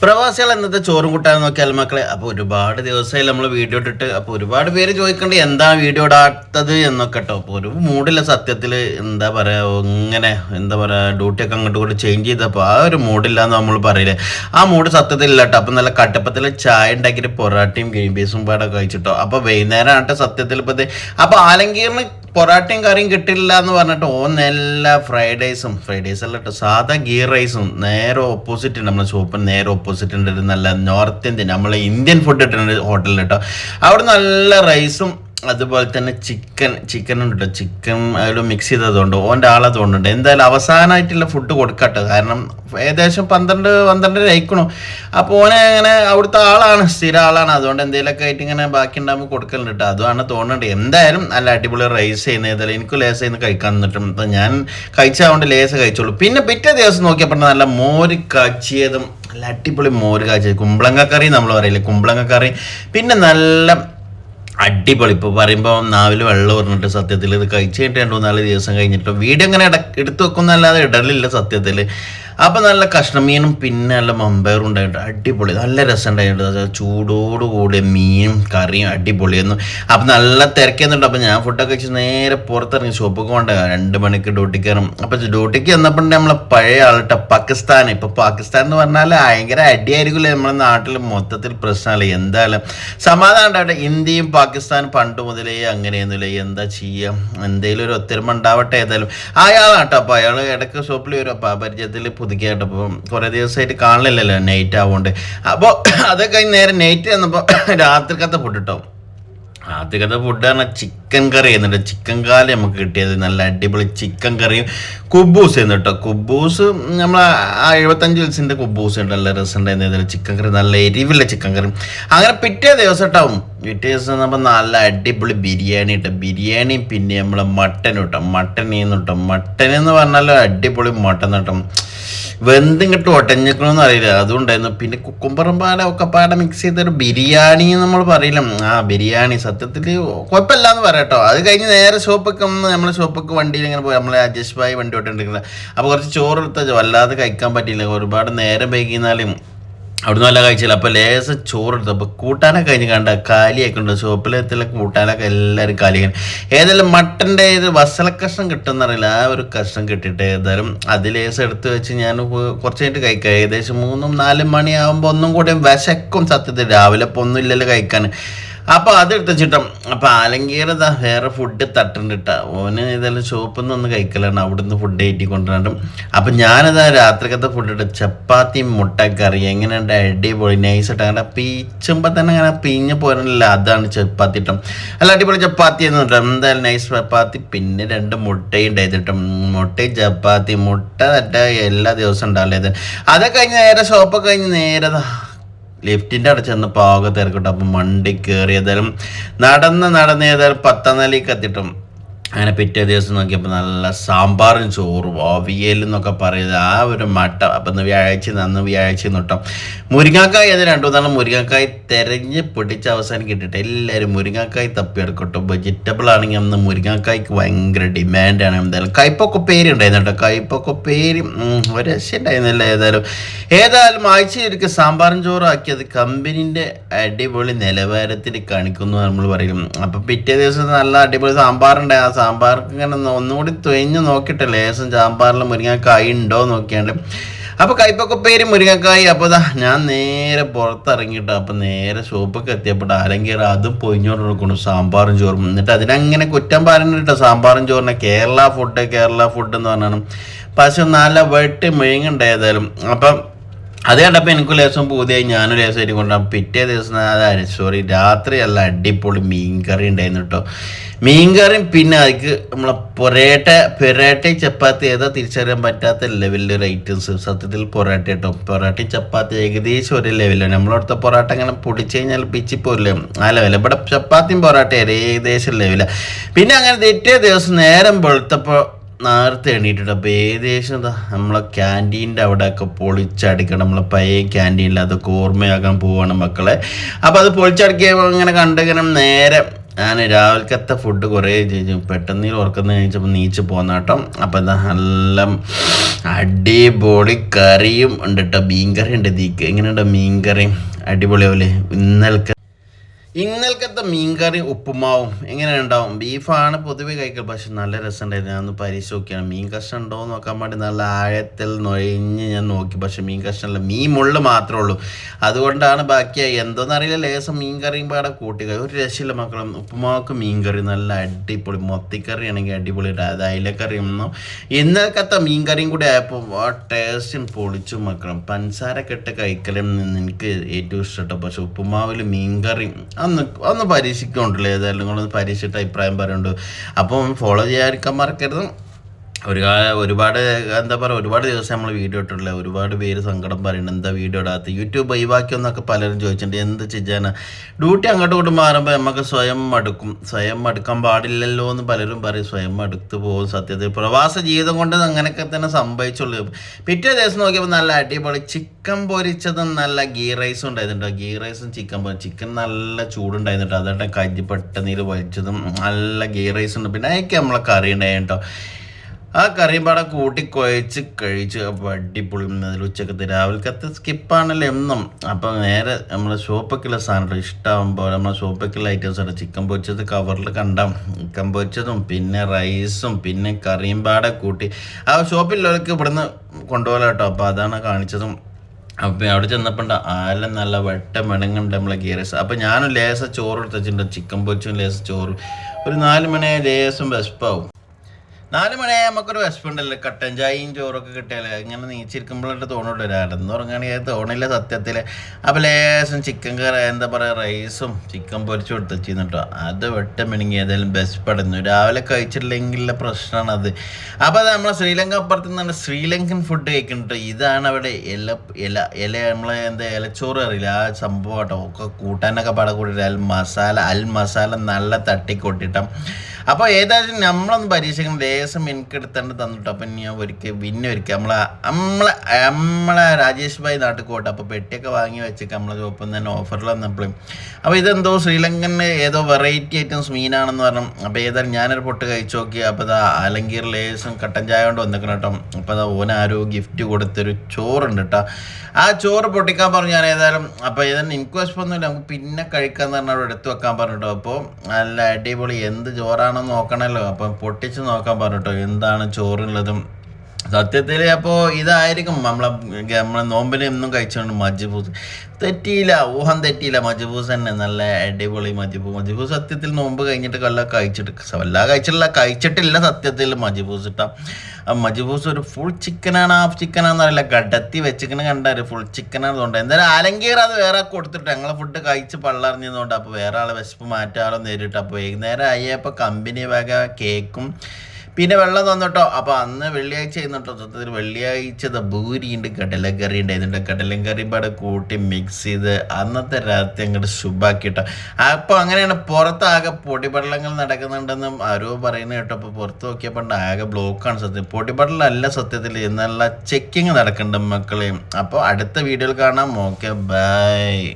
പ്രവാസികൾ എന്നത്തെ ചോറും കൂട്ടാൻ നോക്കിയാൽ മക്കളെ അപ്പോൾ ഒരുപാട് ദിവസമായി നമ്മൾ വീഡിയോ ഇട്ടിട്ട് അപ്പോൾ ഒരുപാട് പേര് ചോദിക്കേണ്ടത് എന്താ വീഡിയോ ഇടാത്തത്? എന്നൊക്കെ കേട്ടോ. അപ്പോൾ ഒരു മൂഡില്ല സത്യത്തിൽ എന്താ പറയാ ഇങ്ങനെ എന്താ പറയുക ഡ്യൂട്ടിയൊക്കെ അങ്ങോട്ട് കൂടി ചേഞ്ച് ചെയ്തപ്പോൾ ആ ഒരു മൂഡില്ല എന്ന് നമ്മൾ പറയില്ലേ ആ മൂഡ് സത്യത്തിൽ ഇല്ല കേട്ടോ. അപ്പം നല്ല കട്ടപ്പത്തിൽ ചായ ഉണ്ടാക്കിയിട്ട് പൊറാട്ടയും ഗ്രീൻ പീസും പാടൊക്കെ കഴിച്ചിട്ടോ. അപ്പോൾ വൈകുന്നേരം ആട്ടെ സത്യത്തിൽ ഇപ്പോൾ അപ്പോൾ ആലങ്കീറിന് പൊറാട്ടയും കറിയും കിട്ടില്ല എന്ന് പറഞ്ഞിട്ട് ഓൻ എല്ലാ ഫ്രൈഡ് ഫ്രൈഡേസ് അല്ല കേട്ടോ സാധാ ഗീ റൈസും നേരെ ഓപ്പോസിറ്റ് നമ്മളെ ഷോപ്പിന് നേരെ ഓപ്പോസിറ്റ് ഉണ്ട് നല്ല നോർത്ത് ഇന്ത്യൻ നമ്മളെ ഇന്ത്യൻ ഫുഡ് ഇട്ടുണ്ട് ഹോട്ടലിൽ കേട്ടോ അവിടെ നല്ല റൈസും അതുപോലെ തന്നെ ചിക്കൻ ചിക്കൻ ഉണ്ട് ചിക്കൻ അതിൽ മിക്സ് ചെയ്തതുകൊണ്ട് ഓന്റെ ആളെ തോന്നുന്നുണ്ട്. എന്തായാലും അവസാനമായിട്ടുള്ള ഫുഡ് കൊടുക്കട്ടെ. കാരണം ഏകദേശം പന്ത്രണ്ട് പന്ത്രണ്ടര അയക്കണു അപ്പോൾ ഓനെ അങ്ങനെ അവിടുത്തെ ആളാണ് സ്ഥിര ആളാണ്. അതുകൊണ്ട് എന്തെങ്കിലുമൊക്കെ ആയിട്ട് ഇങ്ങനെ ബാക്കി ഉണ്ടാകുമ്പോൾ കൊടുക്കലുണ്ട് കേട്ടോ അതുമാണ് തോന്നുന്നുണ്ട് എന്തായാലും നല്ല അടിപൊളി റൈസ് ചെയ്യുന്ന ഏതായാലും എനിക്ക് ലേസ് ചെയ്യുന്ന കഴിക്കാൻ നിന്നിട്ടുണ്ട് ഞാൻ കഴിച്ചതുകൊണ്ട് ലേസ് കഴിച്ചോളൂ. പിന്നെ പിറ്റേ ദിവസം നോക്കിയപ്പോൾ നല്ല മോര് കാച്ചിയതും നല്ല അടിപൊളി മോര് കാച്ചിയത് കുമ്പളങ്ങ കറി നമ്മൾ പറയില്ലേ? കുമ്പളങ്ങ കറി. പിന്നെ നല്ല അടിപൊളി. ഇപ്പോൾ പറയുമ്പോൾ നാവിൽ വെള്ളം പറഞ്ഞിട്ട് സത്യത്തിൽ ഇത് കഴിച്ച് കഴിഞ്ഞിട്ട് രണ്ട് മൂന്നാൽ ദിവസം കഴിഞ്ഞിട്ട് വീഡിയോ ഇങ്ങനെ ഇട വെക്കുന്ന വെക്കുന്നല്ലാതെ ഇടലില്ല സത്യത്തിൽ അപ്പോൾ നല്ല കഷ്ണമീനും പിന്നെ നല്ല മമ്പയറും ഉണ്ടായിട്ട് അടിപൊളി. നല്ല രസം ഉണ്ടായിട്ട് അത് ചൂടോടുകൂടി മീനും കറിയും അടിപൊളിയായിരുന്നു. അപ്പോൾ നല്ല തിരക്കുന്നുണ്ട്. അപ്പോൾ ഞാൻ ഫുഡൊക്കെ കഴിച്ച് നേരെ പുറത്തിറങ്ങി ഷോപ്പൊക്കെ കൊണ്ട് രണ്ട് മണിക്ക് ഡ്യൂട്ടിക്ക് കയറും. അപ്പോൾ ഡ്യൂട്ടിക്ക് വന്നപ്പോൾ നമ്മളെ പഴയ ആളിട്ട പാകിസ്ഥാൻ ഇപ്പോൾ പാകിസ്ഥാൻ എന്ന് പറഞ്ഞാൽ ഭയങ്കര അടിയായിരിക്കില്ലേ നമ്മുടെ നാട്ടിൽ മൊത്തത്തിൽ പ്രശ്നമല്ല എന്തായാലും സമാധാനം ഉണ്ടാവട്ടെ. ഇന്ത്യയും പാകിസ്ഥാനും പണ്ട് മുതലേ അങ്ങനെയൊന്നുമില്ല എന്താ ചെയ്യാം? എന്തെങ്കിലും ഒരു ഒത്തൊരുമ ഉണ്ടാവട്ടെ ഏതായാലും. അയാളാട്ടോ അപ്പോൾ അയാൾ ഇടയ്ക്ക് ഷോപ്പിൽ വരും. അപ്പോൾ ആ പരിചയത്തിൽ പുതുക്കിയായിട്ട് അപ്പോൾ കുറേ ദിവസമായിട്ട് കാണില്ലല്ലോ നൈറ്റ് ആവുകൊണ്ട് അപ്പോൾ അതൊക്കെ നേരെ നൈറ്റ് വന്നപ്പോൾ രാത്രിക്കത്തെ ഫുഡ് കിട്ടും ആദ്യത്തെ ഫുഡ് പറഞ്ഞാൽ ചിക്കൻ കറി എന്നിട്ട് ചിക്കൻ കാലി നമുക്ക് കിട്ടിയത് നല്ല അടിപൊളി ചിക്കൻ കറിയും കുബൂസ് എന്ന് കേട്ടോ കുബൂസ് നമ്മൾ ആ എഴുപത്തഞ്ച് ദിവസത്തിന്റെ കുബൂസ് ഉണ്ട് നല്ല രസം ഉണ്ടായിരുന്നു ചിക്കൻ കറി നല്ല എരിവുള്ള ചിക്കൻ കറി അങ്ങനെ പിറ്റേ ദിവസം ഇട്ടാവും പിറ്റേ ദിവസം നമ്മൾ നല്ല അടിപൊളി ബിരിയാണി ഇട്ട ബിരിയാണി പിന്നെ നമ്മൾ മട്ടൻ കിട്ടും മട്ടൻ കിട്ടും മട്ടൻ എന്ന് പറഞ്ഞാൽ അടിപൊളി മട്ടൻ കിട്ടും വെന്തും കിട്ടും ഒട്ടഞ്ഞിക്കണമെന്ന് അറിയില്ല. അതുണ്ടായിരുന്നു. പിന്നെ കുക്കുംബറും പാല ഒക്കെ പാടെ മിക്സ് ചെയ്തൊരു ബിരിയാണി നമ്മൾ പറയില്ല. ആ ബിരിയാണി സത്യത്തിൽ കുഴപ്പമില്ല എന്ന് പറയട്ടോ. അത് കഴിഞ്ഞ് നേരെ ഷോപ്പൊക്കെ ഒന്ന് നമ്മളെ ഷോപ്പൊക്കെ വണ്ടിയിൽ ഇങ്ങനെ പോയി. നമ്മളെ അഡ്ജസ്റ്റ് ഭായി വണ്ടി ഓട്ടുണ്ടെങ്കിൽ അപ്പോൾ കുറച്ച് ചോറ് എടുത്താൽ വല്ലാതെ കഴിക്കാൻ പറ്റിയില്ല. ഒരുപാട് നേരം വൈകിന്നാലും അവിടുന്ന് നല്ല കഴിച്ചില്ല. അപ്പോൾ ലേശ ചോറെടുത്തു. അപ്പോൾ കൂട്ടാനൊക്കെ കഴിഞ്ഞ് കണ്ട കാലിയൊക്കെ ഉണ്ട് ഷോപ്പിലെത്തില്ല കൂട്ടാനൊക്കെ എല്ലാവരും കാലി ഏതായാലും മട്ടന്റെ ഇത് വസല കഷ്ണം കിട്ടുമെന്നറിയില്ല ആ ഒരു കഷ്ണം കിട്ടിയിട്ട് ഏതായാലും അത് ലേശം എടുത്ത് വെച്ച് ഞാൻ കുറച്ച് കഴിഞ്ഞിട്ട് കഴിക്കാം. ഏകദേശം മൂന്നും നാലും മണിയാകുമ്പോൾ ഒന്നും കൂടി വിശക്കും സത്യത്തിൽ. രാവിലെ ഇപ്പോൾ ഒന്നും ഇല്ലല്ലോ കഴിക്കാൻ. അപ്പോൾ അത് എടുത്തിട്ടും അപ്പോൾ ആലങ്കീരത വേറെ ഫുഡ് തട്ടുണ്ടിട്ട. ഓന് ഇതെല്ലാം ഷോപ്പിൽ ഒന്ന് കഴിക്കലാണ് അവിടുന്ന് ഫുഡ് കയറ്റി കൊണ്ടുവരണം അപ്പം ഞാനിതാ രാത്രിക്കത്തെ ഫുഡ് ഇട്ട് ചപ്പാത്തിയും മുട്ടക്കറി എങ്ങനെയുണ്ട് അടിപൊളി നൈസായിട്ട് അങ്ങനെ പീച്ചുമ്പോൾ തന്നെ അങ്ങനെ പീഞ്ഞ് പോരണില്ല. അതാണ് ചപ്പാത്തി ഇട്ടും. അല്ല അടിപൊളി ചപ്പാത്തി എന്ന് പറഞ്ഞിട്ട് എന്തായാലും നൈസ് ചപ്പാത്തി. പിന്നെ രണ്ട് മുട്ടയും ഉണ്ടായിട്ടും മുട്ടയും ചപ്പാത്തി മുട്ട തട്ട എല്ലാ ദിവസവും ഉണ്ടാവില്ല അതൊക്കെ കഴിഞ്ഞ് നേരെ ഷോപ്പൊക്കെ കഴിഞ്ഞ് നേരെ ലിഫ്റ്റിന്റെ അവിടെ ചെന്ന് പാക തിരക്കിട്ടു അപ്പം മണ്ടി കയറിയതായാലും നടന്ന് നടന്ന് ഏതായാലും പത്താം നിലയ്ക്ക് എത്തിയിട്ടും അങ്ങനെ പിറ്റേ ദിവസം നോക്കിയപ്പോൾ നല്ല സാമ്പാറും ചോറും അവിയൽ എന്നൊക്കെ പറയുന്നത് ആ ഒരു മട്ട. അപ്പം ഇന്ന് വ്യാഴാഴ്ച അന്ന് വ്യാഴാഴ്ച നൊട്ടം മുരിങ്ങാക്കായ് അത് രണ്ടു മൂന്നാളും മുരിങ്ങാക്കായ് തിരഞ്ഞ് പിടിച്ച് അവസാനം കിട്ടിയിട്ട് എല്ലാവരും മുരിങ്ങാക്കായ് തപ്പിയെടുക്കട്ടോ വെജിറ്റബിൾ ആണെങ്കിൽ അന്ന് മുരിങ്ങാക്കായ്ക്ക് ഭയങ്കര ഡിമാൻഡാണ് എന്തായാലും കയ്പൊക്കെ പേര് ഉണ്ടായിരുന്നു കേട്ടോ കയ്പൊക്കെ പേര് ഒരു രക്ഷ ഉണ്ടായിരുന്നില്ല ഏതായാലും. ഏതായാലും ആഴ്ചയിലേക്ക് സാമ്പാറും ചോറും ആക്കിയത് കമ്പനീന്റെ അടിപൊളി നിലവാരത്തിൽ കാണിക്കുന്നു നമ്മൾ പറയും. അപ്പം പിറ്റേ ദിവസം നല്ല അടിപൊളി സാമ്പാറുണ്ടായി. സാമ്പാർക്ക് ഇങ്ങനെ ഒന്ന് ഒന്നുകൂടി തൊഴിഞ്ഞ് നോക്കിയിട്ട് ലേശം സാമ്പാറിൽ മുരിങ്ങക്കായ് ഉണ്ടോ നോക്കിയാണ്ട്. അപ്പോൾ കൈപ്പൊക്കെ പേര് മുരിങ്ങക്കായ്. അപ്പോൾ ദാ ഞാൻ നേരെ പുറത്തിറങ്ങിയിട്ട്. അപ്പോൾ നേരെ ഷോപ്പൊക്കെ എത്തിയപ്പോൾ ആരെങ്കിലും അതും പൊയിഞ്ഞോണ്ട് കൊടുക്കണം. സാമ്പാറും ചോറും. എന്നിട്ട് അതിനങ്ങനെ കുറ്റം പറഞ്ഞിട്ടോ സാമ്പാറും ചോറിനെ കേരള ഫുഡ് കേരള ഫുഡ് എന്ന് പറഞ്ഞാണ്. പക്ഷെ നല്ല വെട്ടി മെഴുങ്ങുണ്ടായതായാലും അപ്പം അത് കണ്ടപ്പോൾ എനിക്ക് ലേശം പൂതിയായി. ഞാനും ലേശം എനിക്ക് കൊണ്ടുപോകാം പിറ്റേ ദിവസം അതായത് സോറി രാത്രി അല്ല അടിപൊളി മീൻകറി ഉണ്ടായിരുന്നു കേട്ടോ മീൻകറിയും പിന്നെ അതിക്ക് നമ്മളെ പൊറേട്ട പൊറേട്ടയും ചപ്പാത്തി ഏതാ തിരിച്ചറിയാൻ പറ്റാത്ത ലെവലിൽ ഒരു ഐറ്റംസ് സത്യത്തിൽ പൊറോട്ട കേട്ടോ പൊറോട്ടയും ചപ്പാത്തി ഏകദേശം ഒരു ലെവലാണ് നമ്മളവിടുത്തെ പൊറോട്ട അങ്ങനെ പൊടിച്ച് കഴിഞ്ഞാൽ പിച്ചിപ്പോരില്ലേ ആ ലെവല ഇവിടെ ചപ്പാത്തിയും പൊറോട്ടയും ഏകദേശം ലെവലാണ് പിന്നെ അങ്ങനെ തെറ്റേ ദിവസം നേരം വെളുത്തപ്പോൾ നേരത്തെ എണീറ്റിട്ട് അപ്പോൾ ഏകദേശം നമ്മളെ ക്യാന്റീന്റെ അവിടെയൊക്കെ പൊളിച്ചടിക്കണം. നമ്മളെ പഴയ ക്യാന്റീനിൽ അതൊക്കെ ഓർമ്മയാക്കാൻ പോവാണ് മക്കളെ. അപ്പോൾ അത് പൊളിച്ചടക്കിയ അങ്ങനെ കണ്ടിങ്ങനെ നേരെ ഞാൻ രാവിലത്തെ ഫുഡ് കുറേ ചെയ്തു. പെട്ടെന്ന് ഉറക്കുന്ന കഴിച്ചപ്പോൾ നീച്ച് പോന്ന കേട്ടോ. അപ്പോൾ എന്താ നല്ല അടിപൊളി കറിയും ഉണ്ട് കേട്ടോ. മീൻ കറി ഉണ്ട് ദീക്ക്. എങ്ങനെയുണ്ട് മീൻ കറി അടിപൊളിയാവില്ലേ ഇന്നലത്തെ ഇന്നലത്തെ മീൻകറി ഉപ്പുമാവും എങ്ങനെ ഉണ്ടാവും ബീഫാണ് പൊതുവെ കഴിക്കൽ പക്ഷെ നല്ല രസമുണ്ടായിരുന്നു. ഞാൻ ഒന്ന് പരീക്ഷ നോക്കിയാണ് മീൻ കഷ്ണം ഉണ്ടോ എന്ന് നോക്കാൻ വേണ്ടി നല്ല ആഴത്തിൽ നൊഴിഞ്ഞ് ഞാൻ നോക്കി. പക്ഷെ മീൻ കഷ്ണമല്ല മീൻ മുള്ളു മാത്രമേ ഉള്ളൂ. അതുകൊണ്ടാണ് ബാക്കിയായി എന്തോന്നറിയില്ല ലേസം മീൻ കറിയും പാടെ കൂട്ടി ഒരു രക്ഷയില്ല മക്കളും. ഉപ്പുമാവക്ക് മീൻ കറി നല്ല അടിപൊളി. മൊത്തിക്കറി ആണെങ്കിൽ അടിപൊളി അത് അയിലക്കറി ഒന്നും. ഇന്നലത്തെ മീൻ കറിയും കൂടി ആയപ്പോൾ ആ ടേസ്റ്റും പൊളിച്ചു മക്കളും. പഞ്ചസാര കഴിക്കലും എനിക്ക് ഏറ്റവും ഇഷ്ടപ്പെട്ടു പക്ഷെ ഉപ്പുമാവിൽ മീൻ കറി അന്ന് ഒന്ന് പരീക്ഷിക്കുന്നുണ്ടല്ലോ ഏതായാലും നിങ്ങളൊന്ന് പരീക്ഷിച്ചിട്ട് അഭിപ്രായം പറയുന്നുണ്ട്. അപ്പം ഫോളോ ചെയ്യാതിരിക്കാൻ മറക്കരുത്. ഒരു ഒരുപാട് എന്താ പറയുക ഒരുപാട് ദിവസം നമ്മൾ വീഡിയോ ഇട്ടിട്ടില്ല. ഒരുപാട് പേര് സങ്കടം പറയുന്നുണ്ട് എന്താ വീഡിയോ ഇടാത്ത? യൂട്യൂബ് ഒഴിവാക്കിയെന്നൊക്കെ പലരും ചോദിച്ചിട്ടുണ്ട്. എന്ത് ചെയ്യാനാ? ഡ്യൂട്ടി അങ്ങോട്ട് ഇങ്ങോട്ട് മാറുമ്പോൾ നമുക്ക് സ്വയം മടുക്കും. സ്വയം മടുക്കാൻ പാടില്ലല്ലോ എന്ന് പലരും പറയും. സ്വയം മടുത്തു പോകും സത്യത്തിൽ. പ്രവാസ ജീവിതം കൊണ്ട് അങ്ങനെയൊക്കെ തന്നെ സംഭവിച്ചുള്ളൂ. പിറ്റേ ദിവസം നോക്കിയപ്പോൾ നല്ല അടിപൊളി ചിക്കൻ പൊരിച്ചതും നല്ല ഗീ റൈസും ഉണ്ടായിരുന്നുണ്ട് ഗീ റൈസും ചിക്കൻ പൊരി ചിക്കൻ നല്ല ചൂടുണ്ടായിരുന്നുണ്ട് അതുകൊണ്ട് കജ്ജി പെട്ടെന്നീര് പൊരിച്ചതും നല്ല ഗീ റൈസും ഉണ്ട്. പിന്നെ അതിലേക്ക് നമ്മളെ കറി ഉണ്ടായിരുന്നു കേട്ടോ ആ കറിയും പാടെ കൂട്ടി കുഴച്ച് കഴിച്ച് അപ്പോൾ അടിപൊളി. അതിൽ ഉച്ചക്കത്തെ രാവിലത്തെ സ്കിപ്പാണല്ലോ എന്നും. അപ്പം നേരെ നമ്മളെ ഷോപ്പൊക്കെയുള്ള സാധനം ഇഷ്ടമാകുമ്പോൾ നമ്മളെ ഷോപ്പൊക്കെയുള്ള ഐറ്റംസ് ആണ്. ചിക്കൻ പൊരിച്ചത് കവറിൽ കണ്ടാം. ചിക്കൻ പൊരിച്ചതും പിന്നെ റൈസും പിന്നെ കറിയും പാടെ കൂട്ടി. ആ ഷോപ്പിലുള്ളവർക്ക് ഇവിടുന്ന് കൊണ്ടുപോകാം കേട്ടോ അപ്പോൾ അതാണ് കാണിച്ചതും. അപ്പം അവിടെ ചെന്നപ്പോൾ ആല നല്ല വെട്ട മെണങ്ങുണ്ട് നമ്മളെ ഗീറസ് അപ്പം ഞാനും ലേസ ചോറ് എടുത്ത് വെച്ചിട്ടുണ്ട്. ചിക്കൻ പൊരിച്ചും ലേസ ചോറ്. ഒരു നാല് മണി ലേസും വിശപ്പാവും. നാല് മണിയായ നമുക്കൊരു വിശപ്പുണ്ടല്ലോ. കട്ടൻ ചായയും ചോറൊക്കെ കിട്ടിയാലേ ഇങ്ങനെ നീച്ചിരിക്കുമ്പോഴായിട്ട് തോന്നുള്ളൂ രാടെന്ന് ഉറങ്ങുകയാണെങ്കിൽ തോണില്ല സത്യത്തിൽ അപ്പോൾ ലേശം ചിക്കൻ കറി എന്താ പറയുക റൈസും ചിക്കൻ പൊരിച്ചു കൊടുത്തു വെച്ചിരുന്നു അത് വെട്ടം മിണുങ്ങി ഏതായാലും ബെസ്റ്റ് രാവിലെ കഴിച്ചിട്ടില്ലെങ്കിലുള്ള പ്രശ്നമാണ് അത് അപ്പോൾ അത് നമ്മളെ ശ്രീലങ്ക അപ്പുറത്ത് നിന്നാണ് ശ്രീലങ്കൻ ഫുഡ് കഴിക്കുന്നുണ്ട് ഇതാണ് അവിടെ ഇല ഇല ഇല നമ്മളെ എന്താ ഇലച്ചോറ് അറിയില്ല? ആ സംഭവം കേട്ടോ. ഒക്കെ കൂട്ടാനൊക്കെ പട കൂട്ടിയിട്ട് അൽ മസാല അൽ മസാല നല്ല തട്ടിക്കൊട്ടിട്ടാം. അപ്പോൾ ഏതായാലും നമ്മളൊന്ന് പരീക്ഷിക്കണം. ലേസം എനിക്ക് എടുത്തേണ്ട തന്നിട്ട്. അപ്പം ഞാൻ ഒരിക്കൽ പിന്നെ ഒരിക്കൽ നമ്മളെ നമ്മളെ നമ്മളെ രാജേഷ് ഭായി നാട്ടിൽ പോട്ടെ അപ്പോൾ പെട്ടിയൊക്കെ വാങ്ങി വെച്ചേക്ക് നമ്മളെ ഒപ്പം തന്നെ ഓഫറിൽ വന്നപ്പോഴും. അപ്പോൾ ഇതെന്തോ ശ്രീലങ്കൻ ഏതോ വെറൈറ്റി ഐറ്റംസ് മീനാണെന്ന് പറഞ്ഞു. അപ്പോൾ ഏതായാലും ഞാനൊരു പൊട്ട് കഴിച്ചു നോക്കി. അപ്പോൾ അതാ അലങ്കീർ ലേസും കട്ടൻ ചായ കൊണ്ട് വന്നിക്കണം കേട്ടോ. അപ്പോൾ അതാ ഓൻ ആരോ ഗിഫ്റ്റ് കൊടുത്തൊരു ചോറുണ്ട് കേട്ടോ. ആ ചോറ് പൊട്ടിക്കാൻ പറഞ്ഞു ഞാൻ ഏതായാലും. അപ്പോൾ ഏതായാലും എനിക്ക് വിശപ്പൊന്നുമില്ല. നമുക്ക് പിന്നെ കഴിക്കാന്ന് പറഞ്ഞാൽ അവിടെ എടുത്തു വെക്കാൻ പറഞ്ഞിട്ടോ. അപ്പോൾ നല്ല അടിപൊളി എന്ത് ചോറാണെന്ന് നോക്കണമല്ലോ അപ്പം പൊട്ടിച്ച് നോക്കാൻ പറഞ്ഞിട്ടോ എന്താണ് ചോറുള്ളതും സത്യത്തിൽ അപ്പോൾ ഇതായിരിക്കും നമ്മളെ നമ്മളെ നോമ്പിന് എന്നും കഴിച്ചുകൊണ്ട് മജ്ബൂസ് തെറ്റിയില്ല ഊഹം തെറ്റിയില്ല. മജ്ബൂസ് തന്നെ നല്ല അടിപൊളി മജ്ബൂ മജ്ബൂസ് സത്യത്തിൽ നോമ്പ് കഴിഞ്ഞിട്ട് കല്ല കഴിച്ചിട്ട് വല്ല കഴിച്ചിട്ടില്ല കഴിച്ചിട്ടില്ല സത്യത്തിൽ മജ്ബൂസ് ഇട്ടാ. മജ്ബൂസ് ഒരു ഫുൾ ചിക്കനാണ് ഹാഫ് ചിക്കനാണെന്ന് അറിയില്ല. കടത്തി വെച്ചിക്കണ കണ്ടാര് ഫുൾ ചിക്കനാണ് തോന്നുന്നത്. എന്തായാലും ആലങ്കീർ അത് വേറെ കൊടുത്തിട്ട് ഞങ്ങളെ ഫുഡ് കഴിച്ച് പള്ളറിഞ്ഞതുകൊണ്ട് അപ്പോൾ വേറെ ആളെ വിശപ്പ് മാറ്റാറോ നേരിട്ട്. അപ്പോൾ വൈകുന്നേരം ആയപ്പോൾ കമ്പനി വക കേക്കും പിന്നെ വെള്ളം തന്നിട്ടോ. അപ്പോൾ അന്ന് വെള്ളിയാഴ്ച ചെയ്യുന്നുട്ടോ സത്യത്തിൽ വെള്ളിയാഴ്ച ബൂരി ഉണ്ട് കടലക്കറി ഉണ്ടായിരുന്നുണ്ട് കടലക്കറി പാടെ കൂട്ടി മിക്സ് ചെയ്ത് അന്നത്തെ രാത്രി അങ്ങോട്ട് ശുഭാക്കിട്ടോ അപ്പോൾ അങ്ങനെയാണ് പുറത്താകെ പൊടിപടലങ്ങൾ നടക്കുന്നുണ്ടെന്നും ആരോ പറയുന്നത് കേട്ടോ. അപ്പോൾ പുറത്ത് നോക്കിയപ്പോൾ ആകെ ബ്ലോക്കാണ് സത്യം. പൊടിപടലല്ല സത്യത്തിൽ എന്നുള്ള ചെക്കിങ് നടക്കുന്നുണ്ട് മക്കളെയും അപ്പോൾ അടുത്ത വീഡിയോയിൽ കാണാം. Okay bye